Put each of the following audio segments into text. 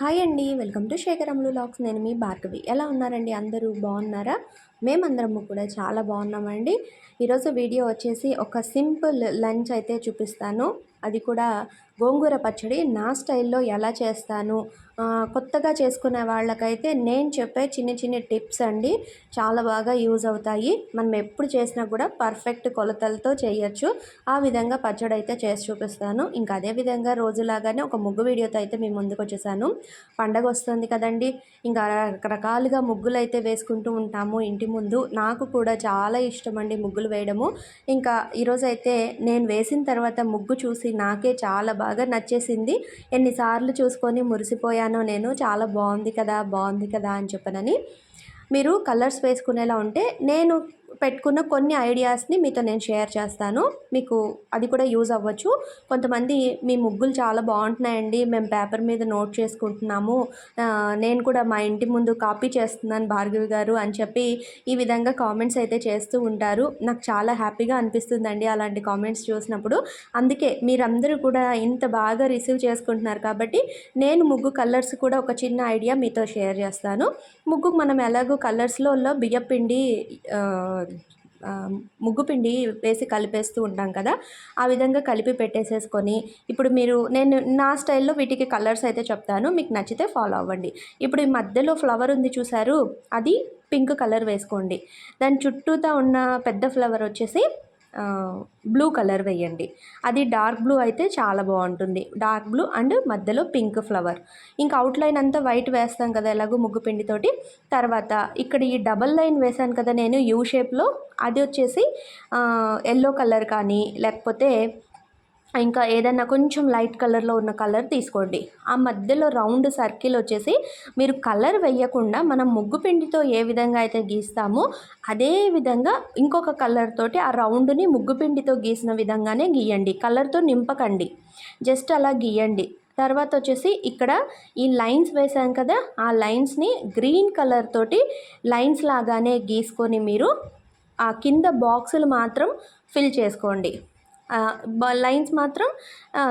Hi అండి welcome to శేఖరములు lakhs. నేను మీ భార్గవి. ఎలా ఉన్నారండి? అందరూ బాగున్నారా? మేమందరము కూడా చాలా బాగున్నామండి. ఈరోజు వీడియో వచ్చేసి ఒక సింపుల్ లంచ్ అయితే చూపిస్తాను. అది కూడా గోంగూర పచ్చడి. నా స్టైల్లో ఎలా చేస్తాను? కొత్తగా చేసుకునే వాళ్ళకైతే నేను చెప్పే చిన్న చిన్న టిప్స్ అండి. చాలా బాగా యూజ్ అవుతాయి. మనం ఎప్పుడు చేసినా కూడా పర్ఫెక్ట్ కొలతలతో చేయొచ్చు. ఆ విధంగా పచ్చడి అయితే చేసి చూపిస్తాను. ఇంకా అదే విధంగా రోజులాగానే ఒక ముగ్గు వీడియోతో అయితే మేము ముందుకు వచ్చేసాను. పండగ వస్తుంది కదండి. ఇంకా రకరకాలుగా ముగ్గులు అయితే వేసుకుంటూ ఉంటాము ఇంటి ముందు. నాకు కూడా చాలా ఇష్టం అండి ముగ్గులు వేయడము. ఇంకా ఈరోజు అయితే నేను వేసిన తర్వాత ముగ్గు చూసి నాకే చాలా బాగా నచ్చేసింది. ఎన్నిసార్లు చూసుకొని మురిసిపోయాను. నేను చాలా బాగుంది కదా బాగుంది కదా అని చెప్పనని మీరు కలర్స్ వేసుకునేలా ఉంటే నేను పెట్టుకున్న కొన్ని ఐడియాస్ని మీతో నేను షేర్ చేస్తాను. మీకు అది కూడా యూజ్ అవ్వచ్చు. కొంతమంది మీ ముగ్గులు చాలా బాగుంటున్నాయండి మేము పేపర్ మీద నోట్ చేసుకుంటున్నాము నేను కూడా మా ఇంటి ముందు కాపీ చేస్తున్నాను భార్గవి గారు అని చెప్పి ఈ విధంగా కామెంట్స్ అయితే చేస్తూ ఉంటారు. నాకు చాలా హ్యాపీగా అనిపిస్తుందండి అలాంటి కామెంట్స్ చూసినప్పుడు. అందుకే మీరందరూ కూడా ఇంత బాగా రిసీవ్ చేసుకుంటున్నారు కాబట్టి నేను ముగ్గు కలర్స్ కూడా ఒక చిన్న ఐడియా మీతో షేర్ చేస్తాను. ముగ్గుకు మనం ఎలాగో కలర్స్లో బియ్యపిండి ముగ్గు పిండి వేసి కలిపేస్తూ ఉంటాం కదా ఆ విధంగా కలిపి పెట్టేసేసుకొని ఇప్పుడు మీరు నేను నా స్టైల్లో వీటికి కలర్స్ అయితే చెప్తాను మీకు నచ్చితే ఫాలో అవ్వండి. ఇప్పుడు ఈ మధ్యలో ఫ్లవర్ ఉంది చూసారు అది పింక్ కలర్ వేసుకోండి. దాని చుట్టూతా ఉన్న పెద్ద ఫ్లవర్ వచ్చేసి బ్లూ కలర్ వేయండి. అది డార్క్ బ్లూ అయితే చాలా బాగుంటుంది. డార్క్ బ్లూ అండ్ మధ్యలో పింక్ ఫ్లవర్. ఇంకా అవుట్లైన్ అంతా వైట్ వేస్తాం కదా ఎలాగో ముగ్గు పిండితోటి. తర్వాత ఇక్కడ ఈ డబల్ లైన్ వేసాను కదా నేను యూ షేప్లో. అది వచ్చేసి ఎల్లో కలర్ కానీ లేకపోతే ఇంకా ఏదైనా కొంచెం లైట్ కలర్లో ఉన్న కలర్ తీసుకోండి. ఆ మధ్యలో రౌండ్ సర్కిల్ వచ్చేసి మీరు కలర్ వేయకుండా మనం ముగ్గు పిండితో ఏ విధంగా అయితే గీస్తామో అదే విధంగా ఇంకొక కలర్ తోటి ఆ రౌండ్ని ముగ్గు పిండితో గీసిన విధంగానే గీయండి. కలర్తో నింపకండి. జస్ట్ అలా గీయండి. తర్వాత వచ్చేసి ఇక్కడ ఈ లైన్స్ వేసాం కదా ఆ లైన్స్ని గ్రీన్ కలర్ తోటి లైన్స్ లాగానే గీసుకొని మీరు ఆ కింద బాక్సులు మాత్రం ఫిల్ చేసుకోండి. లైన్స్ మాత్రం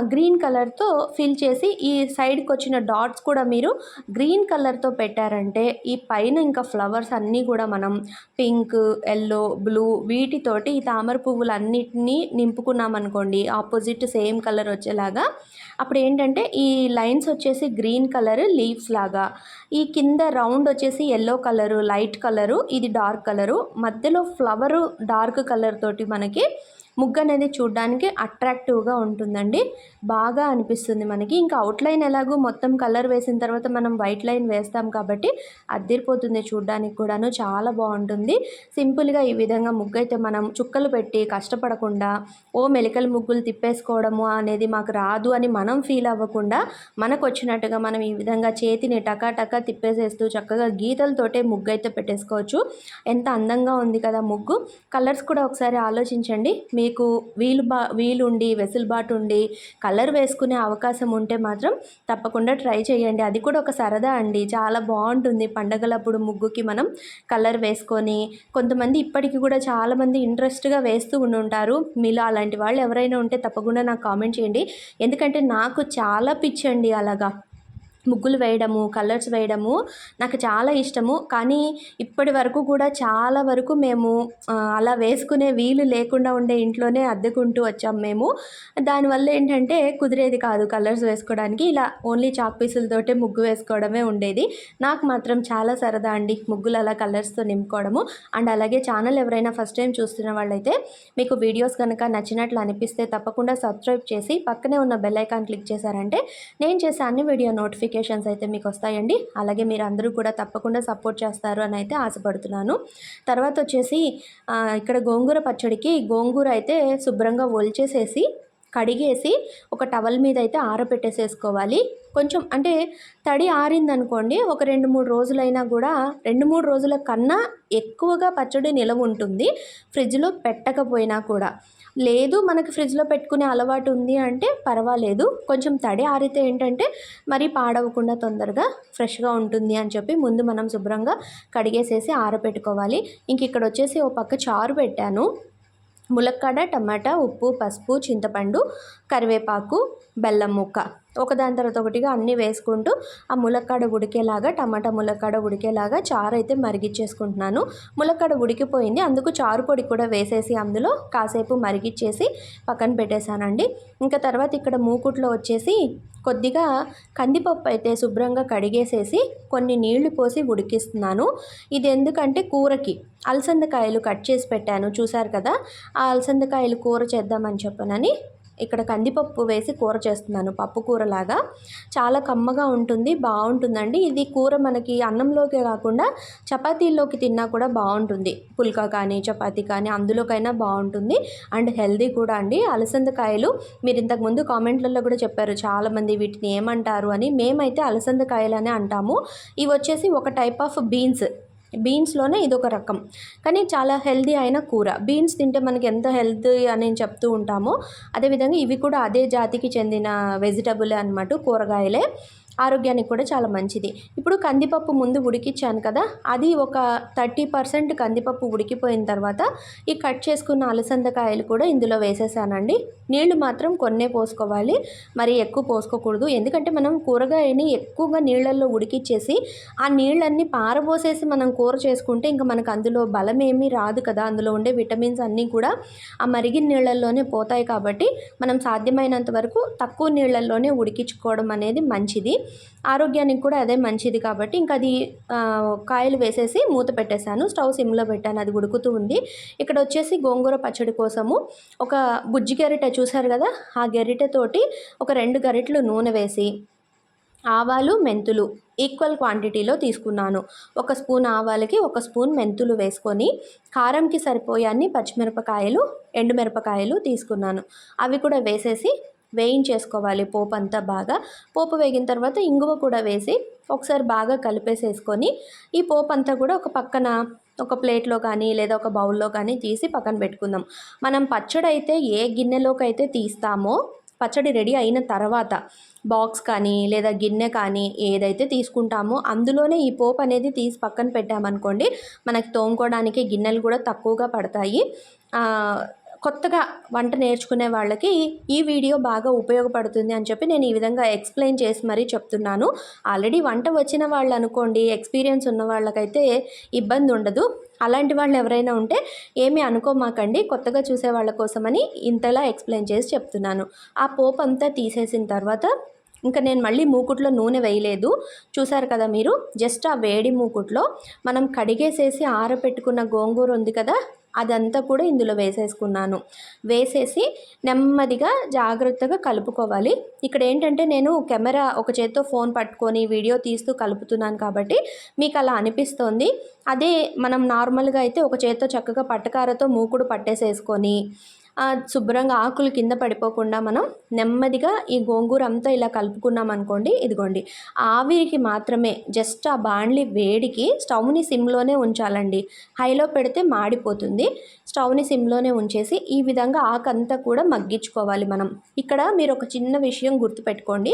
గ్రీన్ కలర్తో ఫిల్ చేసి ఈ సైడ్కి వచ్చిన డాట్స్ కూడా మీరు గ్రీన్ కలర్తో పెట్టారంటే ఈ పైన ఇంకా ఫ్లవర్స్ అన్నీ కూడా మనం పింక్ ఎల్లో బ్లూ వీటితోటి ఈ తామర పువ్వులు అన్నిటినీ నింపుకున్నామనుకోండి ఆపోజిట్ సేమ్ కలర్ వచ్చేలాగా అప్పుడు ఏంటంటే ఈ లైన్స్ వచ్చేసి గ్రీన్ కలర్ లీవ్స్ లాగా ఈ కింద రౌండ్ వచ్చేసి ఎల్లో కలరు లైట్ కలరు ఇది డార్క్ కలరు మధ్యలో ఫ్లవరు డార్క్ కలర్ తోటి మనకి ముగ్గు అనేది చూడడానికి అట్రాక్టివ్గా ఉంటుందండి. బాగా అనిపిస్తుంది మనకి. ఇంకా అవుట్లైన్ ఎలాగో మొత్తం కలర్ వేసిన తర్వాత మనం వైట్ లైన్ వేస్తాం కాబట్టి అద్దరిపోతుంది చూడడానికి కూడాను. చాలా బాగుంటుంది. సింపుల్గా ఈ విధంగా ముగ్గు అయితే మనం చుక్కలు పెట్టి కష్టపడకుండా ఓ మెలికల ముగ్గులు తిప్పేసుకోవడము అనేది మాకు రాదు అని మనం ఫీల్ అవ్వకుండా మనకు వచ్చినట్టుగా మనం ఈ విధంగా చేతిని టకాటకా తిప్పేసేస్తూ చక్కగా గీతలతోటే ముగ్గు అయితే పెట్టేసుకోవచ్చు. ఎంత అందంగా ఉంది కదా ముగ్గు. కలర్స్ కూడా ఒకసారి ఆలోచించండి. మీ మీకు వీలు బా వీలుండి వెసులుబాటు ఉండి కలర్ వేసుకునే అవకాశం ఉంటే మాత్రం తప్పకుండా ట్రై చేయండి. అది కూడా ఒక సరదా అండి. చాలా బాగుంటుంది. పండగలప్పుడు ముగ్గుకి మనం కలర్ వేసుకొని కొంతమంది ఇప్పటికీ కూడా చాలామంది ఇంట్రెస్ట్గా వేస్తూ ఉంటారు మీలో అలాంటి వాళ్ళు ఎవరైనా ఉంటే తప్పకుండా నాకు కామెంట్ చేయండి. ఎందుకంటే నాకు చాలా పిచ్చండి అలాగా. ముగ్గులు వేయడము కలర్స్ వేయడము నాకు చాలా ఇష్టము. కానీ ఇప్పటి వరకు కూడా చాలా వరకు మేము అలా వేసుకునే వీలు లేకుండా ఉండే ఇంట్లోనే అద్దెకుంటూ వచ్చాం మేము. దానివల్ల ఏంటంటే కుదిరేది కాదు కలర్స్ వేసుకోవడానికి. ఇలా ఓన్లీ చాక్ పీసులతోటే ముగ్గు వేసుకోవడమే ఉండేది. నాకు మాత్రం చాలా సరదా అండి ముగ్గులు అలా కలర్స్తో నింపుకోవడము. అండ్ అలాగే ఛానల్ ఎవరైనా ఫస్ట్ టైం చూస్తున్న వాళ్ళైతే మీకు వీడియోస్ కనుక నచ్చినట్లు అనిపిస్తే తప్పకుండా సబ్స్క్రైబ్ చేసి పక్కనే ఉన్న బెల్ ఐకాన్ క్లిక్ చేశారంటే నేను చేసే అన్ని వీడియో నోటిఫికేషన్ నోటిఫికేషన్స్ అయితే మీకు వస్తాయండి అలాగే మీరు అందరూ కూడా తప్పకుండా సపోర్ట్ చేస్తారు అని అయితే ఆశపడుతున్నాను. తర్వాత వచ్చేసి ఇక్కడ గోంగూర పచ్చడికి గోంగూర అయితే శుభ్రంగా ఒలిచేసేసి కడిగేసి ఒక టవల్ మీద అయితే ఆరబెట్టేసేసుకోవాలి. కొంచెం అంటే తడి ఆరిందనుకోండి ఒక రెండు మూడు రోజులైనా కూడా రెండు మూడు రోజుల కన్నా ఎక్కువగా పచ్చడి నిలవ ఉంటుంది ఫ్రిడ్జ్లో పెట్టకపోయినా కూడా. లేదు మనకి ఫ్రిడ్జ్లో పెట్టుకునే అలవాటు ఉంది అంటే పర్వాలేదు. కొంచెం తడి ఆరితే ఏంటంటే మరీ పాడవకుండా తొందరగా ఫ్రెష్గా ఉంటుంది అని చెప్పి ముందు మనం శుభ్రంగా కడిగేసేసి ఆరబెట్టుకోవాలి ఇంక ఇక్కడ వచ్చేసి ఓ పక్క చారు పెట్టాను. ములక్కాడ టమాటా ఉప్పు పసుపు చింతపండు కరివేపాకు బెల్లం ముక్క. ఒకదాని తర్వాత ఒకటిగా అన్నీ వేసుకుంటూ ఆ ములక్కాడ ఉడికేలాగా టమాటా ములక్కాడ ఉడికేలాగా చారు అయితే మరిగిచ్చేసుకుంటున్నాను. ములక్కాడ ఉడికిపోయింది. అందుకు చారు పొడి కూడా వేసేసి అందులో కాసేపు మరిగిచ్చేసి పక్కన పెట్టేశానండి. ఇంకా తర్వాత ఇక్కడ మూకుట్లో వచ్చేసి కొద్దిగా కందిపప్పు అయితే శుభ్రంగా కడిగేసేసి కొన్ని నీళ్ళు పోసి ఉడికిస్తున్నాను. ఇది ఎందుకంటే కూరకి అలసందకాయలు కట్ చేసి పెట్టాను. చూసారు కదా? ఆ అలసందకాయలు కూర చేద్దామని చెప్పనని ఇక్కడ కందిపప్పు వేసి కూర చేస్తున్నాను పప్పు కూరలాగా. చాలా కమ్మగా ఉంటుంది బాగుంటుందండి. ఇది కూర మనకి అన్నంలోకే కాకుండా చపాతీల్లోకి తిన్నా కూడా బాగుంటుంది. పుల్కా కానీ చపాతీ కానీ అందులోకైనా బాగుంటుంది. అండ్ హెల్దీ కూడా అండి. అలసందకాయలు మీరు ఇంతకుముందు కామెంట్లలో కూడా చెప్పారు చాలామంది వీటిని ఏమంటారు అని. మేమైతే అలసందకాయలు అని అంటాము. ఇవి వచ్చేసి ఒక టైప్ ఆఫ్ బీన్స్. బీన్స్లోనే ఇదొక రకం. కానీ చాలా హెల్దీ అయిన కూర. బీన్స్ తింటే మనకి ఎంత హెల్త్ అని చెప్తూ ఉంటామో అదేవిధంగా ఇవి కూడా అదే జాతికి చెందిన వెజిటబుల్ అనమాట కూరగాయలే. ఆరోగ్యానికి కూడా చాలా మంచిది. ఇప్పుడు కందిపప్పు ముందు ఉడికిచ్చాను కదా అది ఒక థర్టీ పర్సెంట్ కందిపప్పు ఉడికిపోయిన తర్వాత ఈ కట్ చేసుకున్న అలసందకాయలు కూడా ఇందులో వేసేసానండి. నీళ్ళు మాత్రం కొన్నే పోసుకోవాలి మరి ఎక్కువ పోసుకోకూడదు. ఎందుకంటే మనం కూరగాయని ఎక్కువగా నీళ్ళల్లో ఉడికిచ్చేసి ఆ నీళ్ళన్నీ పారబోసేసి మనం కూర చేసుకుంటే ఇంకా మనకు అందులో బలం ఏమీ రాదు కదా. అందులో ఉండే విటమిన్స్ అన్నీ కూడా ఆ మరిగిన నీళ్ళల్లోనే పోతాయి కాబట్టి మనం సాధ్యమైనంత వరకు తక్కువ నీళ్ళల్లోనే ఉడికించుకోవడం అనేది మంచిది. ఆరోగ్యానికి కూడా అదే మంచిది కాబట్టి ఇంకా అది కాయలు వేసేసి మూత పెట్టేశాను. స్టవ్ సిమ్లో పెట్టాను అది ఉడుకుతూ ఉంది. ఇక్కడ వచ్చేసి గోంగూర పచ్చడి కోసము ఒక గుజ్జి గరిటె చూశారు కదా? ఆ గరిటెతోటి ఒక రెండు గరిటెలు నూనె వేసి ఆవాలు మెంతులు ఈక్వల్ క్వాంటిటీలో తీసుకున్నాను. ఒక స్పూన్ ఆవాలకి ఒక స్పూన్ మెంతులు వేసుకొని కారంకి సరిపోయే అన్ని పచ్చిమిరపకాయలు ఎండుమిరపకాయలు తీసుకున్నాను. అవి కూడా వేసేసి వేయించేసుకోవాలి పోపు అంతా బాగా. పోపు వేగిన తర్వాత ఇంగువ కూడా వేసి ఒకసారి బాగా కలిపేసేసుకొని ఈ పోపు అంతా కూడా ఒక పక్కన ఒక ప్లేట్లో కానీ లేదా ఒక బౌల్లో కానీ తీసి పక్కన పెట్టుకుందాం. మనం పచ్చడి అయితే ఏ గిన్నెలోకి అయితే తీస్తామో పచ్చడి రెడీ అయిన తర్వాత బాక్స్ కానీ లేదా గిన్నె కానీ ఏదైతే తీసుకుంటామో అందులోనే ఈ పోపు అనేది తీసి పక్కన పెట్టామనుకోండి మనకి తోముకోవడానికి గిన్నెలు కూడా తక్కువగా పడతాయి. కొత్తగా వంట నేర్చుకునే వాళ్ళకి ఈ వీడియో బాగా ఉపయోగపడుతుంది అని చెప్పి నేను ఈ విధంగా ఎక్స్ప్లెయిన్ చేసి మరీ చెప్తున్నాను. ఆల్రెడీ వంట వచ్చిన వాళ్ళు అనుకోండి ఎక్స్పీరియన్స్ ఉన్న వాళ్ళకైతే ఇబ్బంది ఉండదు. అలాంటి వాళ్ళు ఎవరైనా ఉంటే ఏమీ అనుకోమాకండి కొత్తగా చూసే వాళ్ళ కోసమని ఇంతలా ఎక్స్ప్లెయిన్ చేసి చెప్తున్నాను. ఆ పోపు అంతా తీసేసిన తర్వాత ఇంకా నేను మళ్ళీ మూకుట్లో నూనె వేయలేదు. చూసారు కదా మీరు? జస్ట్ ఆ వేడి మూకుట్లో మనం కడిగేసేసి ఆరబెట్టుకున్న గోంగూర ఉంది కదా అదంతా కూడా ఇందులో వేసేసుకున్నాను. వేసేసి నెమ్మదిగా జాగ్రత్తగా కలుపుకోవాలి. ఇక్కడ ఏంటంటే నేను కెమెరా ఒక చేత్తో ఫోన్ పట్టుకొని వీడియో తీస్తూ కలుపుతున్నాను కాబట్టి మీకు అలా అనిపిస్తోంది. అదే మనం నార్మల్గా అయితే ఒక చేత్తో చక్కగా పట్టకారతో మూకుడు పట్టేసేసుకొని శుభ్రంగా ఆకులు కింద పడిపోకుండా మనం నెమ్మదిగా ఈ గోంగూర అంతా ఇలా కలుపుకున్నాం అనుకోండి ఇదిగోండి. ఆవిరికి మాత్రమే జస్ట్ ఆ బాండ్లి వేడికి స్టవ్ని సిమ్లోనే ఉంచాలండి. హైలో పెడితే మాడిపోతుంది. స్టవ్ని సిమ్లోనే ఉంచేసి ఈ విధంగా ఆకంతా కూడా మగ్గించుకోవాలి మనం. ఇక్కడ మీరు ఒక చిన్న విషయం గుర్తుపెట్టుకోండి.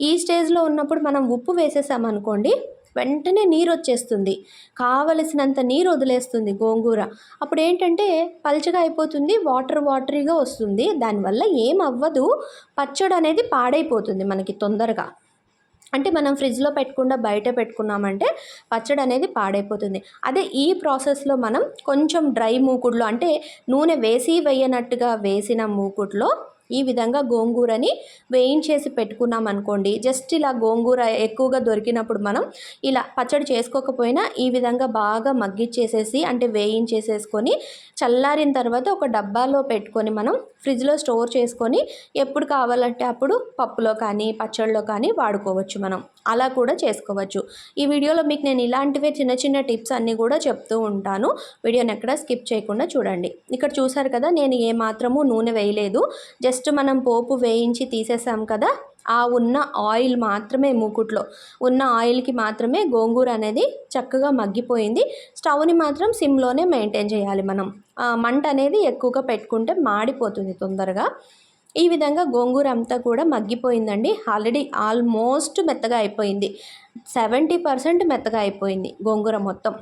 ఈ స్టేజ్లో ఉన్నప్పుడు మనం ఉప్పు వేసేసామనుకోండి వెంటనే నీరు వచ్చేస్తుంది కావలసినంత నీరు వదిలేస్తుంది గోంగూర. అప్పుడు ఏంటంటే పల్చగా అయిపోతుంది వాటర్ వాటరీగా వస్తుంది. దానివల్ల ఏం అవ్వదు పచ్చడి అనేది పాడైపోతుంది మనకి తొందరగా. అంటే మనం ఫ్రిడ్జ్లో పెట్టకుండా బయట పెట్టుకున్నామంటే పచ్చడి అనేది పాడైపోతుంది. అదే ఈ ప్రాసెస్లో మనం కొంచెం డ్రై మూకుడులో అంటే నూనె వేసి వేయనట్టుగా వేసిన మూకుడులో ఈ విధంగా గోంగూరని వేయించేసి పెట్టుకున్నాం అనుకోండి జస్ట్ ఇలా గోంగూర ఎక్కువగా దొరికినప్పుడు మనం ఇలా పచ్చడి చేసుకోకపోయినా ఈ విధంగా బాగా మగ్గిచ్చేసేసి అంటే వేయించేసేసుకొని చల్లారిన తర్వాత ఒక డబ్బాలో పెట్టుకొని మనం ఫ్రిడ్జ్లో స్టోర్ చేసుకొని ఎప్పుడు కావాలంటే అప్పుడు పప్పులో కానీ పచ్చళ్ళలో కానీ వాడుకోవచ్చు మనం. అలా కూడా చేసుకోవచ్చు. ఈ వీడియోలో మీకు నేను ఇలాంటివే చిన్న చిన్న టిప్స్ అన్నీ కూడా చెప్తూ ఉంటాను. వీడియోని ఎక్కడ స్కిప్ చేయకుండా చూడండి. ఇక్కడ చూసారు కదా నేను ఏ మాత్రము నూనె వేయలేదు. జస్ట్ మనం పోపు వేయించి తీసేసాం కదా ఆ ఉన్న ఆయిల్ మాత్రమే మూకుట్లో ఉన్న ఆయిల్కి మాత్రమే గోంగూర అనేది చక్కగా మగ్గిపోయింది. స్టవ్ని మాత్రం సిమ్లోనే మెయింటైన్ చేయాలి మనం. మంట అనేది ఎక్కువగా పెట్టుకుంటే మాడిపోతుంది తొందరగా. ఈ విధంగా గోంగూర అంతా కూడా మగ్గిపోయిందండి. ఆల్రెడీ ఆల్మోస్ట్ మెత్తగా అయిపోయింది. సెవెంటీ పర్సెంట్ మెత్తగా అయిపోయింది గోంగూర మొత్తం.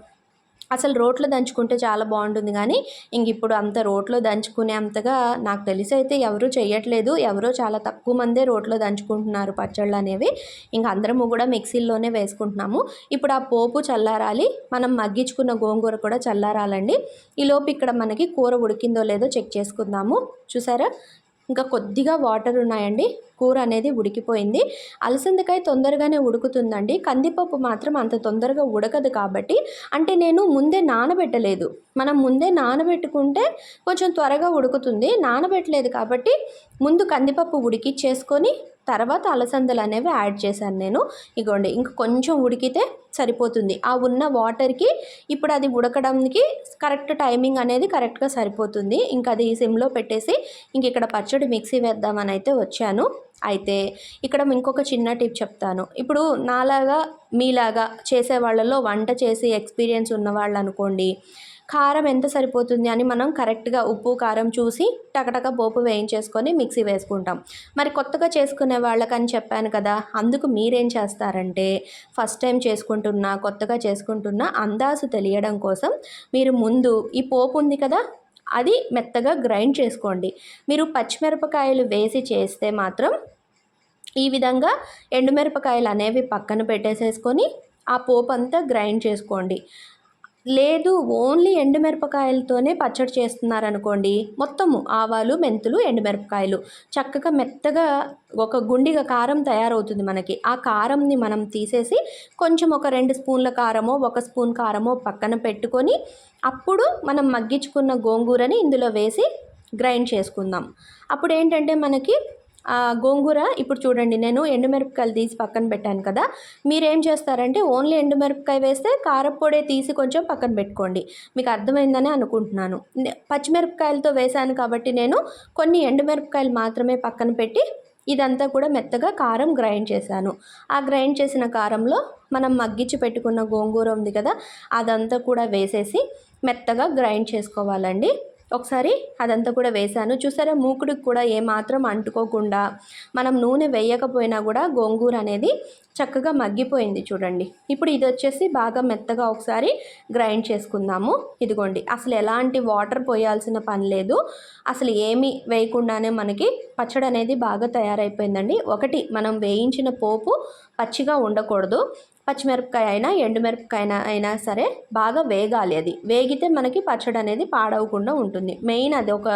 అసలు రోట్లో దంచుకుంటే చాలా బాగుంటుంది కానీ ఇంక ఇప్పుడు అంత రోట్లో దంచుకునే అంతగా నాకు తెలిసి అయితే ఎవరూ చేయట్లేదు ఎవరో చాలా తక్కువ మందే రోట్లో దంచుకుంటున్నారు పచ్చళ్ళు అనేవి. ఇంక అందరము కూడా మిక్సీల్లోనే వేసుకుంటున్నాము. ఇప్పుడు ఆ పోపు చల్లారాలి. మనం మగ్గించుకున్న గోంగూర కూడా చల్లారాలండి. ఈలోపు ఇక్కడ మనకి కూర ఉడికిందో లేదో చెక్ చేసుకుందాము. చూసారా? ఇంకా కొద్దిగా వాటర్ ఉన్నాయండి. కూర అనేది ఉడికిపోయింది. అలసందకాయ తొందరగానే ఉడుకుతుందండి. కందిపప్పు మాత్రం అంత తొందరగా ఉడకదు కాబట్టి అంటే నేను ముందే నానబెట్టలేదు. మనం ముందే నానబెట్టుకుంటే కొంచెం త్వరగా ఉడుకుతుంది. నానబెట్టలేదు కాబట్టి ముందు కందిపప్పు ఉడికిచ్చేసుకొని తర్వాత అలసందలు అనేవి యాడ్ చేశాను నేను. ఇగోండి ఇంక కొంచెం ఉడికితే సరిపోతుంది. ఆ ఉన్న వాటర్కి ఇప్పుడు అది ఉడకడానికి కరెక్ట్ టైమింగ్ అనేది కరెక్ట్గా సరిపోతుంది. ఇంకా అది సిమ్లో పెట్టేసి ఇంక ఇక్కడ పచ్చడి మిక్సీ వేద్దామని అయితే వచ్చాను. అయితే ఇక్కడ ఇంకొక చిన్న టిప్ చెప్తాను. ఇప్పుడు నాలాగా మీలాగా చేసే వాళ్ళలో వంట చేసి ఎక్స్పీరియన్స్ ఉన్న వాళ్ళు అనుకోండి కారం ఎంత సరిపోతుంది అని మనం కరెక్ట్గా ఉప్పు కారం చూసి టకటక పోపు వేయించేసుకొని మిక్సీ వేసుకుంటాం. మరి కొత్తగా చేసుకునే వాళ్ళకని చెప్పాను కదా అందుకు మీరేం చేస్తారంటే ఫస్ట్ టైం చేసుకుంటున్నా కొత్తగా చేసుకుంటున్నా అందాసు తెలియడం కోసం మీరు ముందు ఈ పోపు ఉంది కదా అది మెత్తగా గ్రైండ్ చేసుకోండి. మీరు పచ్చిమిరపకాయలు వేసి చేస్తే మాత్రం ఈ విధంగా ఎండుమిరపకాయలు అనేవి పక్కన పెట్టేసేసుకొని ఆ పోపు అంతా గ్రైండ్ చేసుకోండి. లేదు ఓన్లీ ఎండుమిరపకాయలతోనే పచ్చడి చేస్తున్నారనుకోండి మొత్తము ఆవాలు మెంతులు ఎండుమిరపకాయలు. చక్కగా మెత్తగా ఒక గుండిగా కారం తయారవుతుంది మనకి. ఆ కారంని మనం తీసేసి కొంచెం ఒక రెండు స్పూన్ల కారమో ఒక స్పూన్ కారమో పక్కన పెట్టుకొని అప్పుడు మనం మగ్గించుకున్న గోంగూరని ఇందులో వేసి గ్రైండ్ చేసుకుందాం. అప్పుడు ఏంటంటే మనకి గోంగూర ఇప్పుడు చూడండి నేను ఎండుమిరపకాయలు తీసి పక్కన పెట్టాను కదా. మీరేం చేస్తారంటే ఓన్లీ ఎండుమిరపకాయ వేస్తే కారపొడే తీసి కొంచెం పక్కన పెట్టుకోండి. మీకు అర్థమైందని అనుకుంటున్నాను. పచ్చిమిరపకాయలతో వేశాను కాబట్టి నేను కొన్ని ఎండుమిరపకాయలు మాత్రమే పక్కన పెట్టి ఇదంతా కూడా మెత్తగా కారం గ్రైండ్ చేశాను. ఆ గ్రైండ్ చేసిన కారంలో మనం మగ్గించి పెట్టుకున్న గోంగూర ఉంది కదా అదంతా కూడా వేసేసి మెత్తగా గ్రైండ్ చేసుకోవాలండి. ఒకసారి అదంతా కూడా వేసాను చూసారా మూకుడికి కూడా ఏమాత్రం అంటుకోకుండా మనం నూనె వేయకపోయినా కూడా గోంగూర అనేది చక్కగా మగ్గిపోయింది చూడండి. ఇప్పుడు ఇది వచ్చేసి బాగా మెత్తగా ఒకసారి గ్రైండ్ చేసుకుందాము. ఇదిగోండి అసలు ఎలాంటి వాటర్ పోయాల్సిన పని లేదు. అసలు ఏమి వేయకుండానే మనకి పచ్చడి అనేది బాగా తయారైపోయిందండి. ఒకటి మనం వేయించిన పోపు పచ్చిగా ఉండకూడదు. పచ్చిమిరపకాయ అయినా ఎండుమిరపకాయ అయినా అయినా సరే బాగా వేగాలి అది. వేగితే మనకి పచ్చడి అనేది పాడవకుండా ఉంటుంది. మెయిన్ అది ఒక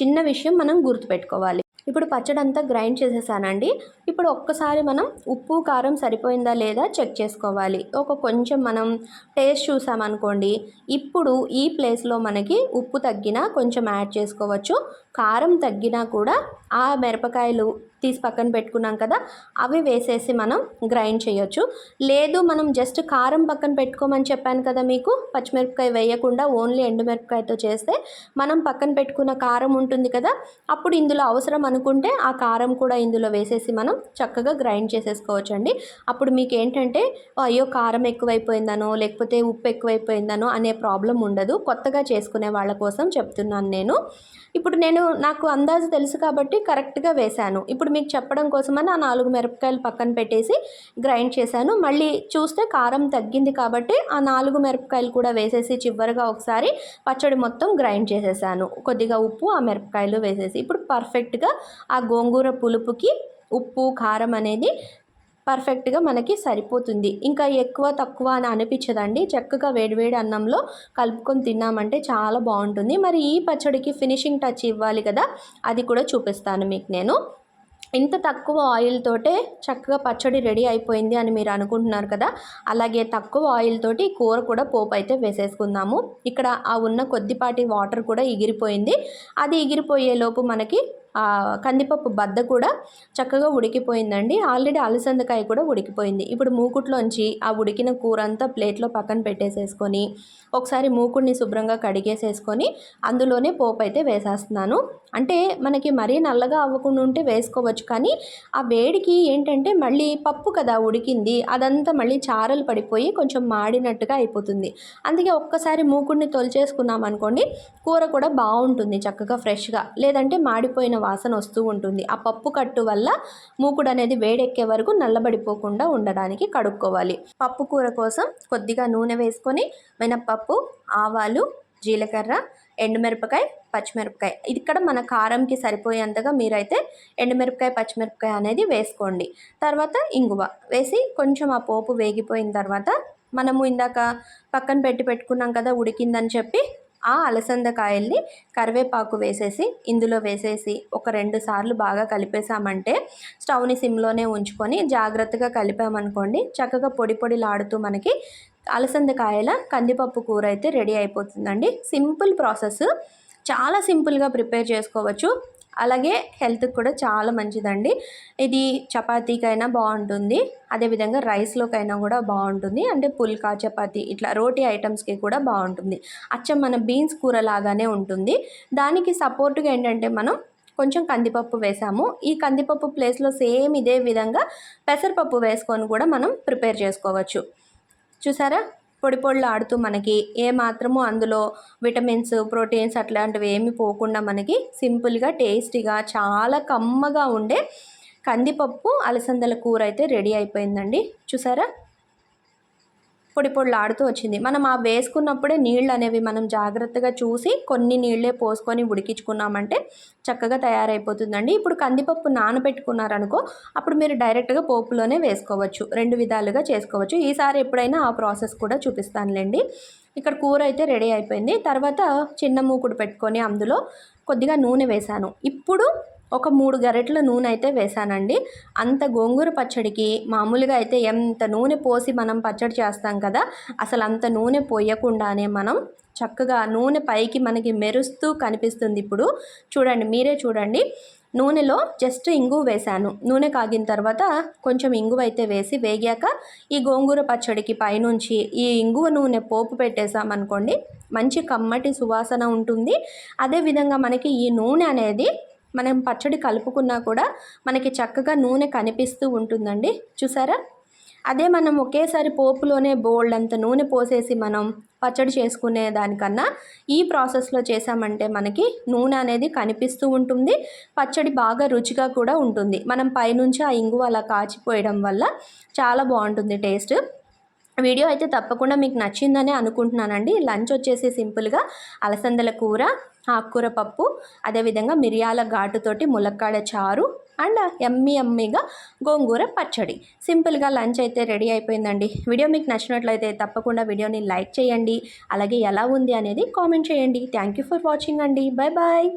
చిన్న విషయం మనం గుర్తుపెట్టుకోవాలి. ఇప్పుడు పచ్చడి అంతా గ్రైండ్ చేసేసానండి. ఇప్పుడు ఒక్కసారి మనం ఉప్పు కారం సరిపోయిందా లేదా చెక్ చేసుకోవాలి. ఒక కొంచెం మనం టేస్ట్ చూసామనుకోండి ఇప్పుడు ఈ ప్లేస్లో మనకి ఉప్పు తగ్గినా కొంచెం యాడ్ చేసుకోవచ్చు. కారం తగ్గినా కూడా ఆ మిరపకాయలు తీసి పక్కన పెట్టుకున్నాం కదా అవి వేసేసి మనం గ్రైండ్ చేయొచ్చు. లేదు మనం జస్ట్ కారం పక్కన పెట్టుకోమని చెప్పాను కదా మీకు పచ్చిమిరపకాయ వేయకుండా ఓన్లీ ఎండుమిరపకాయతో చేస్తే మనం పక్కన పెట్టుకున్న కారం ఉంటుంది కదా అప్పుడు ఇందులో అవసరం అనుకుంటే ఆ కారం కూడా ఇందులో వేసేసి మనం చక్కగా గ్రైండ్ చేసేసుకోవచ్చండి. అప్పుడు మీకు ఏంటంటే అయ్యో కారం ఎక్కువైపోయిందనో లేకపోతే ఉప్పు ఎక్కువైపోయిందనో అనే ప్రాబ్లం ఉండదు. కొత్తగా చేసుకునే వాళ్ళ కోసం చెప్తున్నాను నేను. ఇప్పుడు నేను నాకు అందాజు తెలుసు కాబట్టి కరెక్ట్గా వేశాను. ఇప్పుడు మీకు చెప్పడం కోసమని ఆ నాలుగు మిరపకాయలు పక్కన పెట్టేసి గ్రైండ్ చేశాను. మళ్ళీ చూస్తే కారం తగ్గింది కాబట్టి ఆ నాలుగు మిరపకాయలు కూడా వేసేసి చివరిగా ఒకసారి పచ్చడి మొత్తం గ్రైండ్ చేసేసాను. కొద్దిగా ఉప్పు ఆ మిరపకాయలు వేసేసి. ఇప్పుడు పర్ఫెక్ట్గా ఆ గోంగూర పులుపుకి ఉప్పు కారం అనేది పర్ఫెక్ట్గా మనకి సరిపోతుంది. ఇంకా ఎక్కువ తక్కువ అని అనిపించదండి. చక్కగా వేడివేడి అన్నంలో కలుపుకొని తిన్నామంటే చాలా బాగుంటుంది. మరి ఈ పచ్చడికి ఫినిషింగ్ టచ్ ఇవ్వాలి కదా అది కూడా చూపిస్తాను మీకు నేను. ఇంత తక్కువ ఆయిల్ తోటే చక్కగా పచ్చడి రెడీ అయిపోయింది అని మీరు అనుకుంటున్నారు కదా అలాగే తక్కువ ఆయిల్ తోటి కూర కూడా పోపు అయితే వేసేసుకుందాము. ఇక్కడ ఆ ఉన్న కొద్దిపాటి వాటర్ కూడా ఎగిరిపోయింది. అది ఎగిరిపోయేలోపు మనకి కందిపప్పు బద్ద కూడా చక్కగా ఉడికిపోయిందండి. ఆల్రెడీ అలసందకాయ కూడా ఉడికిపోయింది. ఇప్పుడు మూకుట్లోంచి ఆ ఉడికిన కూర అంతా ప్లేట్లో పక్కన పెట్టేసేసుకొని ఒకసారి మూకుడిని శుభ్రంగా కడిగేసేసుకొని అందులోనే పోపు అయితే వేసేస్తున్నాను. అంటే మనకి మరీ నల్లగా అవ్వకుండా ఉంటే వేసుకోవచ్చు. కానీ ఆ వేడికి ఏంటంటే మళ్ళీ పప్పు కదా ఉడికింది. అదంతా మళ్ళీ చారలు పడిపోయి కొంచెం మాడినట్టుగా అయిపోతుంది. అందుకే ఒక్కసారి మూకుడిని తొలిచేసుకున్నాం అనుకోండి కూర కూడా బాగుంటుంది చక్కగా ఫ్రెష్గా. లేదంటే మాడిపోయిన వాసన వస్తూ ఉంటుంది. ఆ పప్పు కట్టు వల్ల మూకుడు అనేది వేడెక్కే వరకు నల్లబడిపోకుండా ఉండడానికి కడుక్కోవాలి. పప్పు కూర కోసం కొద్దిగా నూనె వేసుకొని మినప్పప్పు ఆవాలు జీలకర్ర ఎండుమిరపకాయ పచ్చిమిరపకాయ. ఇక్కడ మన కారంకి సరిపోయేంతగా మీరైతే ఎండుమిరపకాయ పచ్చిమిరపకాయ అనేది వేసుకోండి. తర్వాత ఇంగువ వేసి కొంచెం ఆ పోపు వేగిపోయిన తర్వాత మనము ఇందాక పక్కన పెట్టి పెట్టుకున్నాం కదా ఉడికిందని చెప్పి ఆ అలసందకాయల్ని కరివేపాకు వేసేసి ఇందులో వేసేసి ఒక రెండు సార్లు బాగా కలిపేసామంటే స్టవ్ని సిమ్లోనే ఉంచుకొని జాగ్రత్తగా కలిపామనుకోండి చక్కగా పొడి పొడిలాడుతూ మనకి అలసందకాయల కందిపప్పు కూర అయితే రెడీ అయిపోతుందండి. Simple process. చాలా సింపుల్గా ప్రిపేర్ చేసుకోవచ్చు. అలాగే హెల్త్కి కూడా చాలా మంచిదండి. ఇది చపాతీకైనా బాగుంటుంది అదేవిధంగా రైస్లోకైనా కూడా బాగుంటుంది అంటే పుల్కా చపాతి ఇట్లా రోటీ ఐటమ్స్కి కూడా బాగుంటుంది అచ్చం మన బీన్స్ కూర లాగానే ఉంటుంది. దానికి సపోర్ట్గా ఏంటంటే మనం కొంచెం కందిపప్పు వేసాము. ఈ కందిపప్పు ప్లేస్లో సేమ్ ఇదే విధంగా పెసరపప్పు వేసుకొని కూడా మనం ప్రిపేర్ చేసుకోవచ్చు. చూసారా? పొడి పొడిలు ఆడుతూ మనకి ఏ మాత్రము అందులో విటమిన్స్ ప్రోటీన్స్ అట్లాంటివి ఏమి పోకుండా మనకి సింపుల్గా టేస్టీగా చాలా కమ్మగా ఉండే కందిపప్పు అలసందల కూర అయితే రెడీ అయిపోయిందండి. చూసారా? పొడి పొడిలాడుతూ వచ్చింది. మనం ఆ వేసుకున్నప్పుడే నీళ్ళు అనేవి మనం జాగ్రత్తగా చూసి కొన్ని నీళ్ళే పోసుకొని ఉడికించుకున్నామంటే చక్కగా తయారైపోతుందండి. ఇప్పుడు కందిపప్పు నానబెట్టుకున్నారనుకో అప్పుడు మీరు డైరెక్ట్గా పోపులోనే వేసుకోవచ్చు. రెండు విధాలుగా చేసుకోవచ్చు. ఈసారి ఎప్పుడైనా ఆ ప్రాసెస్ కూడా చూపిస్తానులేండి. ఇక్కడ కూర అయితే రెడీ అయిపోయింది. తర్వాత చిన్న మూకుడు పెట్టుకొని అందులో కొద్దిగా నూనె వేశాను. ఇప్పుడు ఒక మూడు గరెట్ల నూనె అయితే వేసానండి అంత గోంగూర పచ్చడికి మామూలుగా అయితే ఎంత నూనె పోసి మనం పచ్చడి చేస్తాం కదా అసలు అంత నూనె పోయకుండానే మనం చక్కగా నూనె పైకి మనకి మెరుస్తూ కనిపిస్తుంది ఇప్పుడు. చూడండి మీరే చూడండి. నూనెలో జస్ట్ ఇంగు వేశాను. నూనె కాగిన తర్వాత కొంచెం ఇంగువ అయితే వేసి వేగాక ఈ గోంగూర పచ్చడికి పైనుంచి ఈ ఇంగువ నూనె పోపు పెట్టేసామనుకోండి మంచి కమ్మటి సువాసన ఉంటుంది. అదేవిధంగా మనకి ఈ నూనె అనేది మనం పచ్చడి కలుపుకున్నా కూడా మనకి చక్కగా నూనె కనిపిస్తూ ఉంటుందండి. చూసారా? అదే మనం ఒకేసారి పోపులోనే బోల్డ్ అంత నూనె పోసేసి మనం పచ్చడి చేసుకునే దానికన్నా ఈ ప్రాసెస్లో చేసామంటే మనకి నూనె అనేది కనిపిస్తూ ఉంటుంది. పచ్చడి బాగా రుచిగా కూడా ఉంటుంది. మనం పైనుంచి ఆ ఇంగువ అలా కాచిపోయడం వల్ల చాలా బాగుంటుంది టేస్ట్. వీడియో అయితే తప్పకుండా మీకు నచ్చిందని అనుకుంటున్నానండి. లంచ్ వచ్చేసి సింపుల్గా అలసందల కూర ఆకుకూర పప్పు అదేవిధంగా మిరియాల ఘాటుతోటి ములక్కాడ చారు అండ్ ఎమ్మి ఎమ్మిగా గోంగూర పచ్చడి. సింపుల్గా లంచ్ అయితే రెడీ అయిపోయిందండి. వీడియో మీకు నచ్చినట్లయితే తప్పకుండా వీడియోని లైక్ చేయండి. అలాగే ఎలా ఉంది అనేది కామెంట్ చేయండి. థ్యాంక్ యూ ఫర్ వాచింగ్ అండి. Bye bye